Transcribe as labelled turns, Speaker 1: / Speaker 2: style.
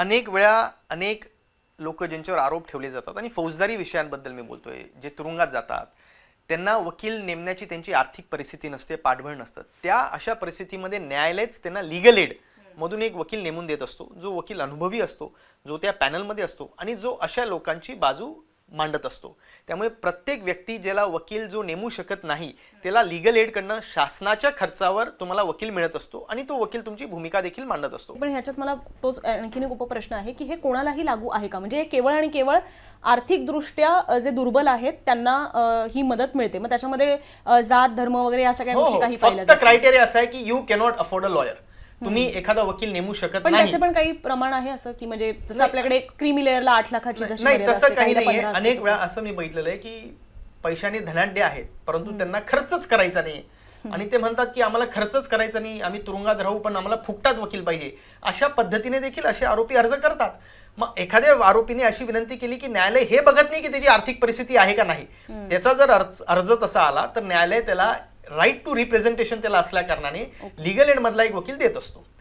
Speaker 1: अनेक वेळा अनेक लोक ज्यांच्यावर आरोप ठेवले जातात आणि फौजदारी विषयांबद्दल मी बोलतोय जे तुरुंगात जातात त्यांना वकील नेमण्याची त्यांची आर्थिक परिस्थिती नसते पाठबळ नसतं. त्या अशा परिस्थितीमध्ये न्यायालयच त्यांना लिगल एड मधून एक वकील नेमून देत असतो जो वकील अनुभवी असतो जो त्या पॅनलमध्ये असतो आणि जो अशा लोकांची बाजू मांडत असतो. त्यामुळे प्रत्येक व्यक्ती ज्याला वकील जो नेमू शकत नाही त्याला लिगल एडकडनं शासनाच्या खर्चावर तुम्हाला वकील मिळत असतो आणि तो वकील तुमची भूमिका देखील मांडत असतो.
Speaker 2: पण ह्याच्यात मला तोच आणखीन एक उपप्रश्न आहे की हे कोणालाही लागू आहे का? म्हणजे हे केवळ आणि केवळ आर्थिकदृष्ट्या जे दुर्बल आहेत त्यांना ही मदत मिळते. मग त्याच्यामध्ये जात धर्म वगैरे या सगळ्या
Speaker 1: हो,
Speaker 2: गोष्टी
Speaker 1: हो.
Speaker 2: काही
Speaker 1: फक्त
Speaker 2: जातात
Speaker 1: क्रायटेरिया असा आहे की you cannot afford a lawyer तुम्ही एखादा वकील नेमू शकत
Speaker 2: पण
Speaker 1: नाही.
Speaker 2: त्याचे पण काही प्रमाण आहे असं की म्हणजे जसं आपल्याकडे क्रीमी लेअरला आठ लाखाची जशी
Speaker 1: नाही
Speaker 2: मर्यादा
Speaker 1: तसं
Speaker 2: असते,
Speaker 1: काही
Speaker 2: काहीला
Speaker 1: नाहीये.
Speaker 2: 15 असते
Speaker 1: अनेक
Speaker 2: तसं.
Speaker 1: वेळा असं मी बघितलेलं आहे की पैशाने धनाढ्य आहेत परंतु त्यांना खर्चच करायचा नाही आणि ते म्हणतात की आम्हाला खर्चच करायचा नाही आम्ही तुरुंगात राहू पण आम्हाला फुकटात वकील पाहिजे. अशा पद्धतीने देखील असे आरोपी अर्ज करतात. मग एखाद्या आरोपीने अशी विनंती केली की न्यायालय हे बघत नाही की त्याची आर्थिक परिस्थिती आहे का नाही. त्याचा जर अर्ज अर्ज तसा आला तर न्यायालय त्याला राईट टू रिप्रेझेंटेशन त्याला असल्या कारणाने लिगल एड मधला एक वकील देत असतो.